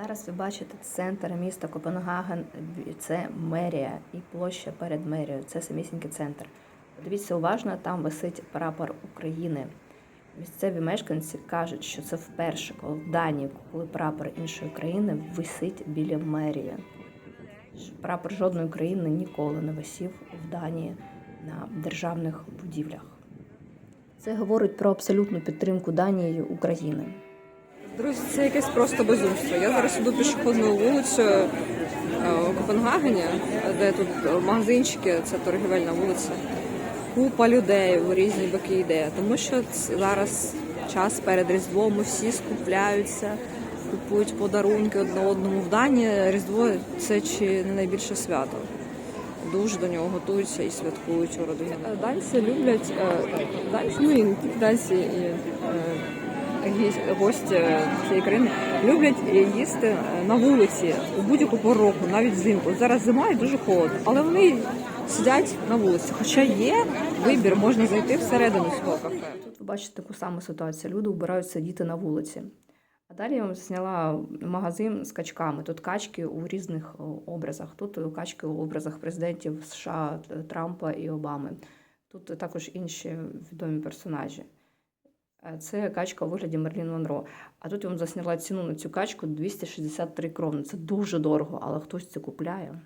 Зараз ви бачите центр міста Копенгаген. Це мерія і площа перед мерією. Це самісінький центр. Подивіться уважно, там висить прапор України. Місцеві мешканці кажуть, що це вперше, коли в Данії, коли прапор іншої країни висить біля мерії. Прапор жодної країни ніколи не висів в Данії на державних будівлях. Це говорить про абсолютну підтримку Данії України. Друзі, це якесь просто безумство. Я зараз іду пішохідною вулицею е, у Копенгагені, де тут магазинчики, це торгівельна вулиця. Купа людей у різні боки йде, тому що зараз час перед Різдвом, усі скупляються, купують подарунки одне одному. В Данії Різдво це чи не найбільше свято. Дуже до нього готуються і святкують у родині. Е, Данці люблять е, данці, ну і данці, і е, гості цієї країни люблять їсти на вулиці у будь-яку пору року, навіть взимку. Зараз зима і дуже холодно, але вони сидять на вулиці. Хоча є вибір, можна зайти всередину свого кафе. Тут ви бачите таку саму ситуацію. Люди вбирають сидіти на вулиці. А далі я вам зняла магазин з качками. Тут качки у різних образах. Тут качки у образах президентів США Трампа і Обами. Тут також інші відомі персонажі. Е, Це качка у вигляді Мерлін Монро. А тут я вам засняла ціну на цю качку 263 крони. Це дуже дорого, але хтось це купляє.